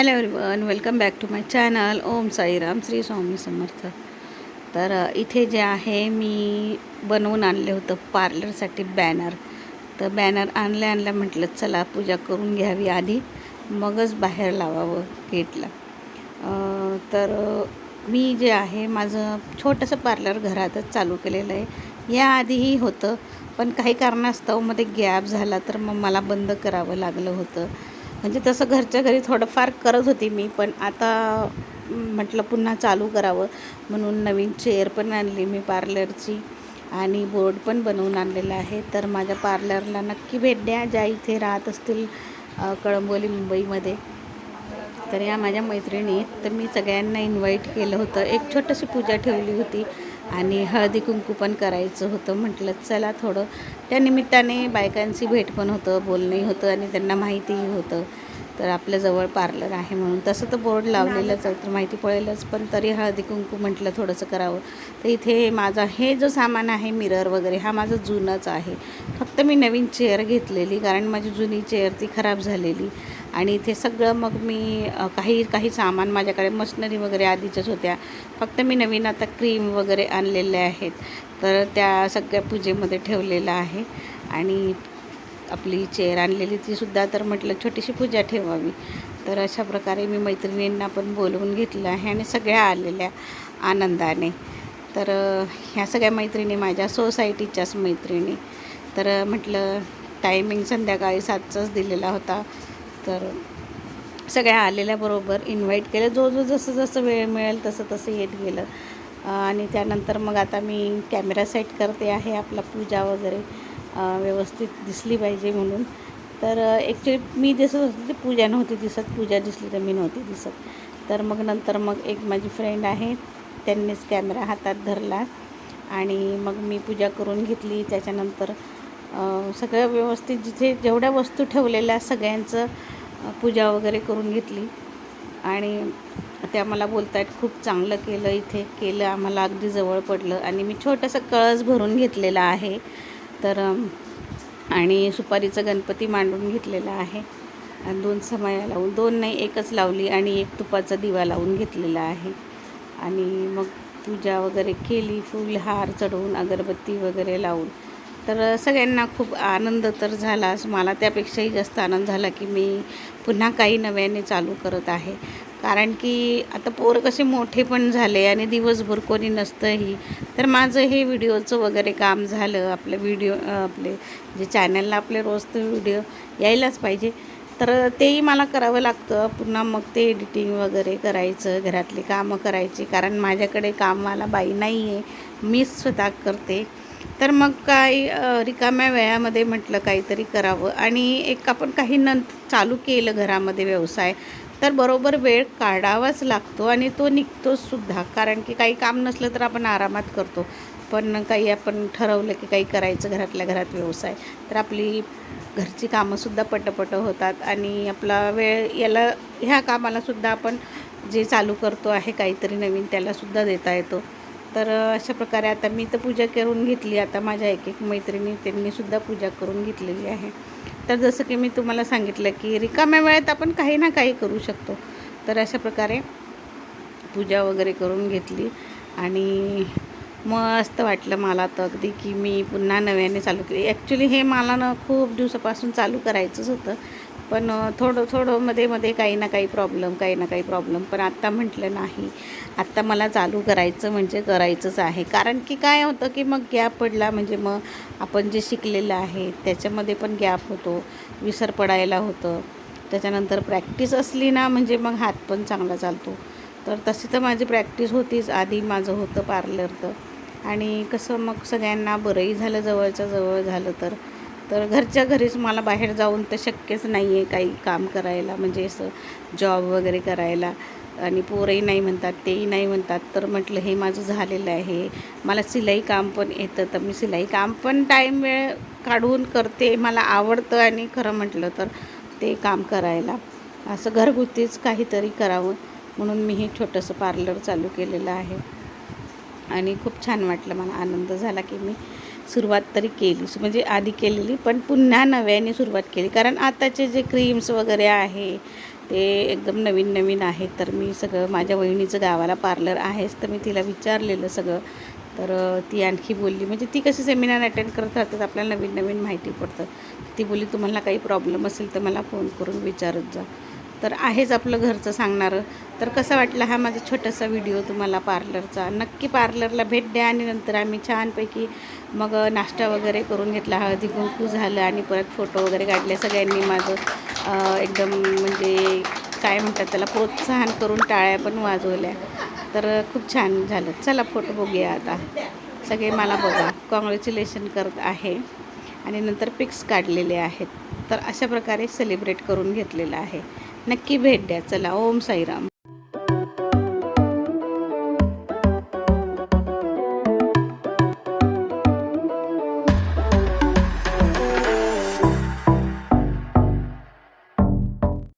Hello everyone welcome back to my channel Om Sairam Shri Swami Samarth. तर इथे जे आहे मी बनवून आणले होतं पार्लरसाठी बॅनर तर बॅनर आणल्या आणल्या म्हटलं चला पूजा करून घ्यावी आधी. मगच बाहेर लावावं गेटला तर मी जे आहे माझं छोटंसं पार्लर घरातच चालू केलेलं आहे. याआधीही होतं पण काही कारणास्तवमध्ये गॅप झाला तर मग मला बंद करावं लागलं होतं. म्हणजे तसं घरच्या घरी थोडंफार करत होती मी पण आता म्हटलं पुन्हा चालू करावं. म्हणून नवीन चेअर पण आणली मी पार्लरची आणि बोर्ड पण बनवून आणलेला आहे. तर माझ्या पार्लरला नक्की भेट द्या ज्या इथे राहत असतील कळंबोली मुंबईमध्ये. तर या माझ्या मैत्रिणी तर मी सगळ्यांना इन्व्हाइट केलं होतं. एक छोटीशी पूजा ठेवली होती. आणि हळदी कुंकू पण करायचं होतं. म्हटलं चला थोडं. त्या निमित्ताने बायकांची भेट पण होतं बोलणंही होतं आणि त्यांना माहितीही होतं. तर आपल्याजवळ पार्लर आहे म्हणून. तसं तर बोर्ड लावलेलंच आहे तर माहिती पडेलच. पण तरी हळदी कुंकू म्हटलं थोडंसं करावं. तर इथे माझा हे जो सामान आहे मिरर वगैरे हा माझं जुनंच आहे. फक्त मी नवीन चेअर घेतलेली कारण माझी जुनी चेअर ती खराब झालेली. आणि इथे सगळं मग मी काही काही सामान माझ्याकडे मशनरी वगैरे आधीच्याच होत्या. फक्त मी नवीन आता क्रीम वगैरे आणलेल्या आहेत. तर त्या सगळ्या पूजेमध्ये ठेवलेलं आहे. आणि आपली चेअर आणलेली तीसुद्धा तर म्हटलं छोटीशी पूजा ठेवावी. तर अशा प्रकारे मी मैत्रिणींना पण बोलवून घेतलं आहे आणि सगळ्या आलेल्या आनंदाने. तर ह्या सगळ्या मैत्रिणी माझ्या सोसायटीच्याच मैत्रिणी. तर म्हटलं टायमिंग संध्याकाळी सातचाच दिलेला होता. तर सगळ्या आलेल्याबरोबर इन्व्हाइट केलं. जो जो जसं जसं वेळ मिळेल तसं तसं येत गेलं. आणि त्यानंतर मग आता मी कॅमेरा सेट करते आहे आपला पूजा वगैरे. व्यवस्थित दिसली पाहिजे म्हणून. तर ॲक्च्युली मी दिसत होते ती पूजा नव्हती दिसत. पूजा दिसली तर मी नव्हती दिसत. तर मग नंतर मग एक माझी फ्रेंड आहे त्यांनीच कॅमेरा हातात धरला. आणि मग मी पूजा करून घेतली. त्याच्यानंतर सगळं व्यवस्थित जिथे जेवढ्या वस्तू ठेवलेल्या सगळ्यांचं पूजा वगैरे करून घेतली. आणि त्या मला बोलत आहेत खूप चांगलं केलं इथे केलं आम्हाला अगदी जवळ पडलं. आणि मी छोटंसं कळस भरून घेतलेला आहे. तर आणि सुपारीचं गणपती मांडून घेतलेला आहे. आणि दोन समाया लावून दोन नाही एकच लावली आणि एक तुपाचा दिवा लावून घेतलेला आहे. आणि मग पूजा वगैरे केली फुलहार चढवून अगरबत्ती वगैरे लावून. तर सगळ्यांना खूप आनंद तर झालाच मला त्यापेक्षाही जास्त आनंद झाला की मी पुन्हा काही नव्याने चालू करत आहे. कारण की आता पोर कसे मोठे पण झाले आणि दिवसभर कोणी नसतंही. तर माझं हे व्हिडिओचं वगैरे काम झालं. आपलं व्हिडिओ आपले जे चॅनलला आपले रोज व्हिडिओ यायलाच पाहिजे. तर तेही मला करावं लागतं. पुन्हा मग ते एडिटिंग वगैरे करायचं घरातली कामं करायची. कारण माझ्याकडे कामाला बाई नाही आहे मीच स्वतः करते. तर मग काही रिकाम्या वेळामध्ये म्हटलं काहीतरी करावं. आणि एक आपण काही नंतर चालू केलं घरामध्ये व्यवसाय तर बरोबर वेळ काढावाच लागतो आणि तो निघतोसुद्धा कारण की काही काम नसलं तर आपण आरामात करतो. पण काही आपण ठरवलं की काही करायचं घरातल्या घरात व्यवसाय तर आपली घरची कामंसुद्धा पटपट होतात आणि आपला वेळ याला ह्या कामालासुद्धा आपण जे चालू करतो आहे काहीतरी नवीन त्यालासुद्धा देता येतो. तर अशा प्रकारे आता मी तर पूजा करून घेतली. आता माझ्या एक एक मैत्रिणी त्यांनीसुद्धा पूजा करून घेतलेली आहे. तर जसं की मी तुम्हाला सांगितलं की रिकाम्या वेळेत आपण काही ना काही करू शकतो. तर अशा प्रकारे पूजा वगैरे करून घेतली आणि मस्त वाटलं मला तर अगदी की मी पुन्हा नव्याने चालू केली. ॲक्च्युली हे मला ना खूप दिवसापासून चालू करायचंच होतं. पण थोडं थोडं मध्ये मध्ये काही ना काही प्रॉब्लेम काही ना काही प्रॉब्लेम पण आत्ता म्हटलं नाही. आत्ता मला चालू करायचं म्हणजे करायचंच आहे. कारण की काय होतं की मग गॅप पडला म्हणजे मग आपण जे शिकलेलं आहे त्याच्यामध्ये पण गॅप होतो. विसर पडायला होतं. त्याच्यानंतर प्रॅक्टिस असली ना म्हणजे मग हात पण चांगला चालतो. तर तशी तर माझी प्रॅक्टिस होतीच. आधी माझं होतं पार्लरचं आणि कसं मग सगळ्यांना बरंही झालं जवळच्या जवळ झालं तर. तर घरच्या घरीच मला बाहेर जाऊन तर शक्यच नाही आहे काही काम करायला म्हणजे असं जॉब वगैरे करायला. आणि पोरही नाही म्हणतात तेही नाही म्हणतात. तर म्हटलं हे माझं झालेलं आहे. मला सिलाई काम पण येतं तर मी सिलाई काम पण टाईम वेळ काढून करते. मला आवडतं आणि खरं म्हटलं तर ते काम करायला. असं घरगुतीच काहीतरी करावं म्हणून मी हे छोटंसं पार्लर चालू केलेलं आहे. आणि खूप छान वाटलं मला आनंद झाला की मी सुरुवात तरी केली म्हणजे आधी केलेली पण पुन्हा नव्याने सुरुवात केली. कारण आताचे जे क्रीम्स वगैरे आहे ते एकदम नवीन नवीन आहे. तर मी सगळं माझ्या वहिनीचं गावाला पार्लर आहेच तर मी तिला विचारलेलं सगळं. तर ती आणखी बोलली म्हणजे ती कशी सेमिनार अटेंड करत राहतात आपल्याला नवीन नवीन माहिती पडतं. ती बोलली तुम्हाला काही प्रॉब्लेम असेल तर मला फोन करून विचारत जा. तर आहेच आपलं घरचं सांगणारं. तर कसा वाटला हा माझा छोटासा व्हिडिओ तुम्हाला पार्लरचा? नक्की पार्लरला भेट द्या आणि नंतर आम्ही छानपैकी मग नाश्ता वगैरे करून घेतला. हळदी कुंकू झालं आणि परत फोटो वगैरे काढले. सगळ्यांनी माझं एकदम म्हणजे काय म्हणतात त्याला प्रोत्साहन करून टाळ्या पण वाजवल्या. तर खूप छान झालं. चला फोटो बघूया आता. सगळे मला बघा. कॉंग्रॅच्युलेशन करत आहे. आणि नंतर पिक्स काढलेले आहेत. तर अशा प्रकारे सेलिब्रेट करून घेतलेलं आहे. नक्की भेट द्या. चला ओम साईराम.